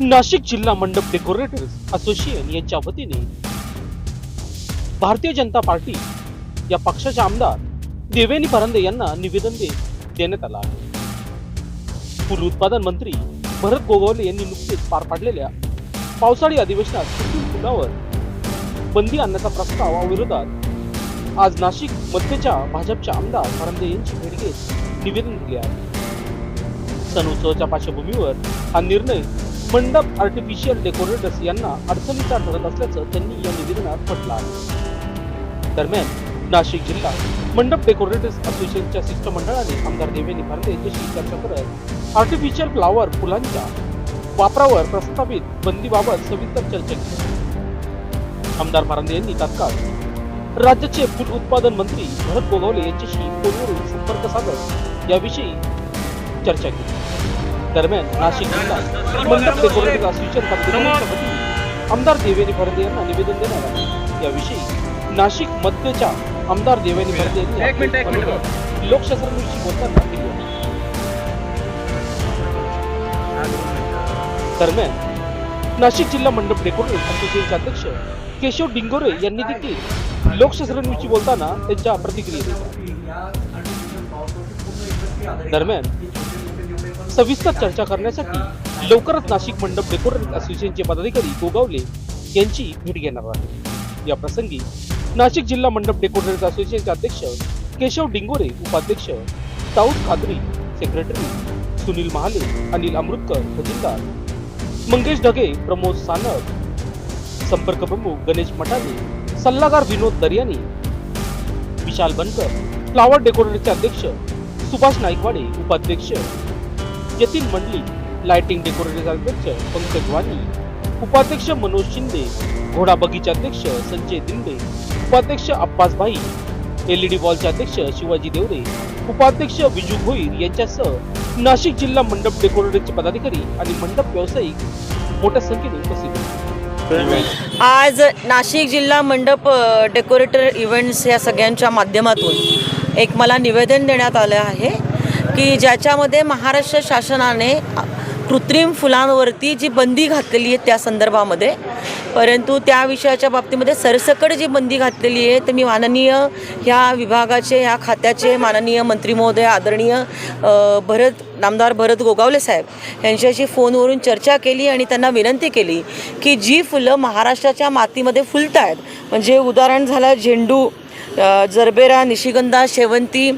नाशिक जिल्हा मंडप decorators association यांच्या वतीने भारतीय जनता पार्टी या पक्षाचे आमदार देवेनी परांदे यांना निवेदन देण्यात आलं आहे. पूर्व उत्पादन मंत्री भरत गोगावले यांनी नुकतेच पार पाडलेल्या पावसाळी अधिवेशनात कृत्रिम फुलावर बंदी आणण्याचा प्रस्तावाविरोधात आज नाशिक मध्यच्या भाजपच्या आमदार परांदे यांची भेट घेत निवेदन दिले आहे. सण उत्सवाच्या पार्श्वभूमीवर हा निर्णय मंडप आर्टिफिशियल डेकोरेटर्स यांना अडचणीचा ठरत असल्याचं त्यांनी या निवेदनात म्हटलं आहे. दरम्यान नाशिक जिल्हा मंडप डेकोरेटर्स असोसिएशनच्या शिष्टमंडळाने आमदार देवेंनी भारते यांच्याशी चर्चा करत आर्टिफिशियल फ्लावर फुलांच्या वापरावर प्रस्तावित बंदीबाबत सविस्तर चर्चा केली. आमदार परांदे यांनी तात्काळ राज्याचे फूल उत्पादन मंत्री भरत गोगावले यांच्याशी फोनवरून संपर्क साधत याविषयी चर्चा केली. दरम्यान नाशिक जिल्हा मंडप डेकोरेटर असोसिएशन पदाधिकाऱ्यांच्या वतीने आमदार देवेनी फरदे यांना निवेदन देण्यात आले याविषयी नाशिक मध्यच्या आमदार देवेनी फरदे यांनी बोलताना दिली. दरम्यान नाशिक जिल्हा मंडप डेकोरेटर असोसिएशनचे अध्यक्ष केशव डिंगोरे यांनी देखील लोकशास्त्रज्ञांशी बोलताना त्यांच्या प्रतिक्रिया दिल्या. दरम्यान सविस्तर चर्चा करण्यासाठी लवकरच नाशिक मंडप डेकोरेटर असोसिएशनचे पदाधिकारी गोगावले यांची भेट घेणार आहे. या प्रसंगी नाशिक जिल्हा मंडप डेकोरेटर असोसिएशनचे अध्यक्ष केशव डिंगोरे उपाध्यक्ष ताऊद खादरी सेक्रेटरी सुनील महाले अनिल अमृतकर खजिनदार मंगेश ढगे प्रमोद सानप संपर्क प्रमुख गणेश मटाले सल्लागार विनोद दर्यानी विशाल बनकर फ्लावर डेकोरेटरचे अध्यक्ष सुभाष नाईकवाडे उपाध्यक्ष यतीन मंडली लाइटिंग डेकोरेटर अध्यक्ष पंकज वाणी उपाध्यक्ष मनोज शिंदे घोडा बगीचे अध्यक्ष संजय दिंडे उपाध्यक्ष अप्पास भाई एलईडी बॉलचे अध्यक्ष शिवाजी देवरे उपाध्यक्ष विजू भोईर यांच्यासह नाशिक जिल्हा मंडप डेकोरेटरचे पदाधिकारी आणि मंडप व्यावसायिक मोठ्या संख्येने उपस्थित होते. आज नाशिक जिल्हा मंडप डेकोरेटर इव्हेंट्स या सगळ्यांच्या माध्यमातून एक मला निवेदन देण्यात आलं आहे. की ज्याच्यामध्ये महाराष्ट्र शासनाने कृत्रिम फुलांवरती जी बंदी घातलेली आहे त्या संदर्भामध्ये परंतु त्या विषयाच्या बाबतीमध्ये सरसकट जी बंदी घातलेली आहे तर मी माननीय ह्या विभागाचे ह्या खात्याचे माननीय मंत्री महोदय आदरणीय भरत नामदार भरत गोगावले साहेब यांच्याशी फोनवरून चर्चा केली आणि त्यांना विनंती केली की जी फुलं महाराष्ट्राच्या मातीमध्ये फुलत आहेत म्हणजे उदाहरण झालं झेंडू जरबेरा निशिगंधा शेवंती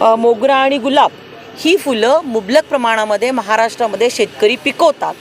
मोगरा आणि गुलाब ही फुलं मुबलक प्रमाणामध्ये महाराष्ट्रामध्ये शेतकरी पिकवतात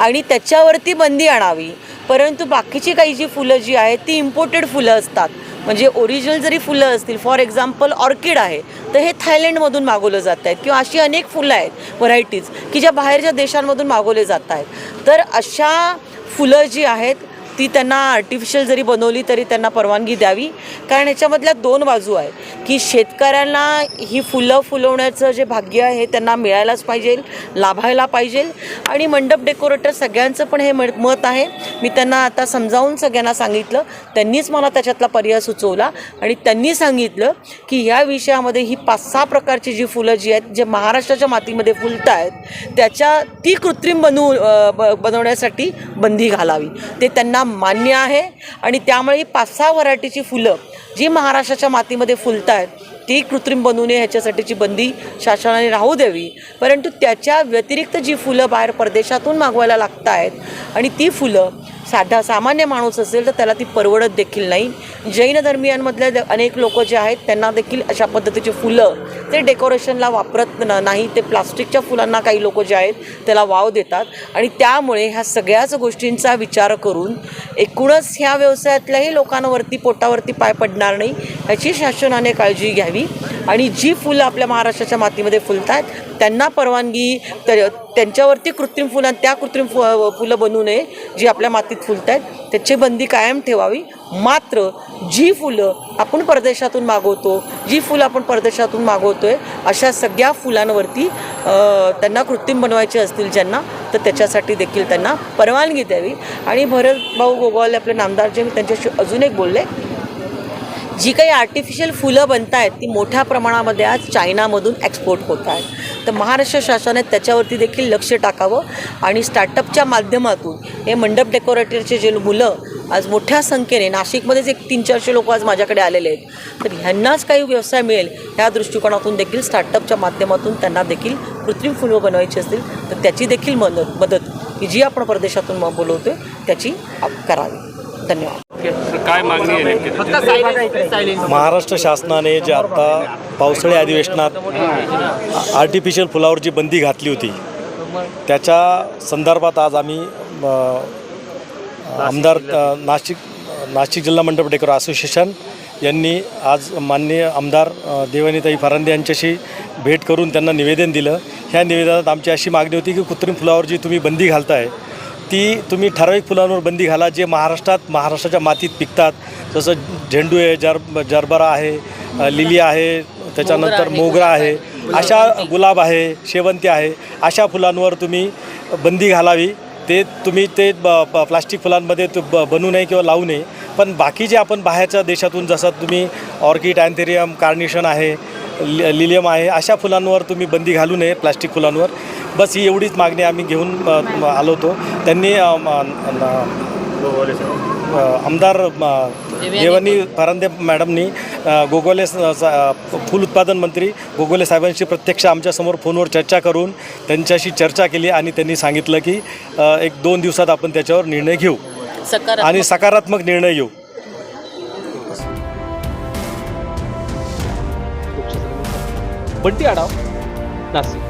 आणि त्याच्यावरती बंदी आणावी. परंतु बाकीची काही जी फुलं जी आहेत ती इम्पोर्टेड फुलं असतात. म्हणजे ओरिजिनल जरी फुलं असतील फॉर एक्झाम्पल ऑर्किड आहे तर हे थायलंडमधून मागवलं जात आहेत किंवा अशी अनेक फुलं आहेत व्हरायटीज की ज्या बाहेरच्या देशांमधून मागवले जात आहेत. तर अशा फुलं जी आहेत ती त्यांना आर्टिफिशियल जरी बनवली तरी त्यांना परवानगी द्यावी. कारण ह्याच्यामधल्या दोन बाजू आहे की शेतकऱ्यांना ही फुलं फुलवण्याचं जे भाग्य आहे त्यांना मिळायलाच पाहिजे लाभायला पाहिजे. आणि मंडप डेकोरेटर सगळ्यांचं पण हे मत आहे. मी त्यांना आता समजावून सगळ्यांना सांगितलं. त्यांनीच मला त्याच्यातला पर्याय सुचवला. आणि त्यांनी सांगितलं की ह्या विषयामध्ये ही पाच सहा प्रकारची जी फुलं जी आहेत जे महाराष्ट्राच्या मातीमध्ये फुलत आहेत त्याच्या ती कृत्रिम बनवू ब- बनवण्यासाठी बंदी घालावी. ते त्यांना मान्य आहे आणि त्यामुळे पाच सहा व्हरायटीची फुलं जी महाराष्ट्राच्या मातीमध्ये फुलत आहेत ती कृत्रिम बनवू नये ह्याच्यासाठीची बंदी शासनाने राहू द्यावी. परंतु त्याच्या व्यतिरिक्त जी फुलं बाहेर परदेशातून मागवायला लागत आहेत आणि ती फुलं साधा सामान्य माणूस असेल तर त्याला ती परवडत देखील नाही. जैन धर्मियांमधल्या अनेक लोक जे आहेत त्यांना देखील अशा पद्धतीची फुलं ते डेकोरेशनला वापरत नाही. ते प्लास्टिकच्या फुलांना काही लोक जे आहेत त्याला वाव देतात. आणि त्यामुळे ह्या सगळ्याच गोष्टींचा विचार करून एकूणच ह्या व्यवसायातल्याही लोकांवरती पोटावरती पाय पडणार नाही ह्याची शासनाने काळजी घ्यावी. आणि जी फुलं आपल्या महाराष्ट्राच्या मातीमध्ये फुलत आहेत त्यांना परवानगी तर त्यांच्यावरती कृत्रिम फुलं त्या कृत्रिम फु फुलं बनू नये जी आपल्या मातीत फुलत आहेत त्याची बंदी कायम ठेवावी. मात्र जी फुलं आपण परदेशातून मागवतो जी फुलं आपण परदेशातून मागवतोय अशा सगळ्या फुलांवरती त्यांना कृत्रिम बनवायचे असतील ज्यांना तर त्याच्यासाठी देखील त्यांना परवानगी द्यावी. आणि भरत भाऊ गोगावले आपले नामदार जे मी त्यांच्याशी अजून एक बोलले. जी काही आर्टिफिशियल फुलं बनत आहेत ती मोठ्या प्रमाणामध्ये आज चायनामधून एक्सपोर्ट होत आहेत. तर महाराष्ट्र शासनाने त्याच्यावरती देखील लक्ष टाकावं आणि स्टार्टअपच्या माध्यमातून हे मंडप डेकोरेटरचे जे मुलं आज मोठ्या संख्येने नाशिकमध्येच एक तीन चारशे लोक आज माझ्याकडे आलेले आहेत. तर ह्यांनाच काही व्यवसाय मिळेल ह्या दृष्टिकोनातून देखील स्टार्टअपच्या माध्यमातून त्यांना देखील कृत्रिम फुलं बनवायची असतील तर त्याची देखील मदत मदत ही जी आपण परदेशातून बोलवतो आहे त्याची करावी. धन्यवाद. काय मागणी आहे नेमकी महाराष्ट्र शासनाने जे आत्ता पावसाळी अधिवेशनात आर्टिफिशियल फुलावर जी बंदी घातली होती त्याच्या संदर्भात आज आम्ही आमदार नाशिक नाशिक जिल्हा मंडप डेकोर असोसिएशन यांनी आज माननीय आमदार देवानीताई फरांदे यांच्याशी भेट करून त्यांना निवेदन दिलं. ह्या निवेदनात आमची अशी मागणी होती की कृत्रिम फुलावर जी तुम्ही बंदी घालताय ती तुम्ही ठराविक फुलांवर बंदी घाला जे महाराष्ट्रात महाराष्ट्राच्या मातीत पिकतात. जसं झेंडू आहे जर जरबरा आहे लिली आहे त्याच्यानंतर मोगरा आहे अशा गुलाब आहे शेवंती आहे अशा फुलांवर तुम्ही बंदी घालावी. ते तुम्ही ते ब प्लास्टिक फुलांमध्ये तु ब बनू नये किंवा लावू नये. पण बाकी जे आपण बाहेरच्या देशातून जसं तुम्ही ऑर्किड अँथेरियम कार्निशन आहे लि लिलियम आहे अशा फुलांवर तुम्ही बंदी घालू नये प्लास्टिक फुलांवर. बस ही एवढीच मागणी आम्ही घेऊन आलो होतो. त्यांनी आमदार देवानी फरांदे मॅडमनी गोगोले फूल उत्पादन मंत्री गोगोले साहेबांशी प्रत्यक्ष आमच्यासमोर फोनवर चर्चा करून त्यांच्याशी चर्चा केली आणि त्यांनी सांगितलं की एक दोन दिवसात आपण त्याच्यावर निर्णय घेऊ. आणि सकारात्मक निर्णय घेऊ. बंटी आढाव नाशिक.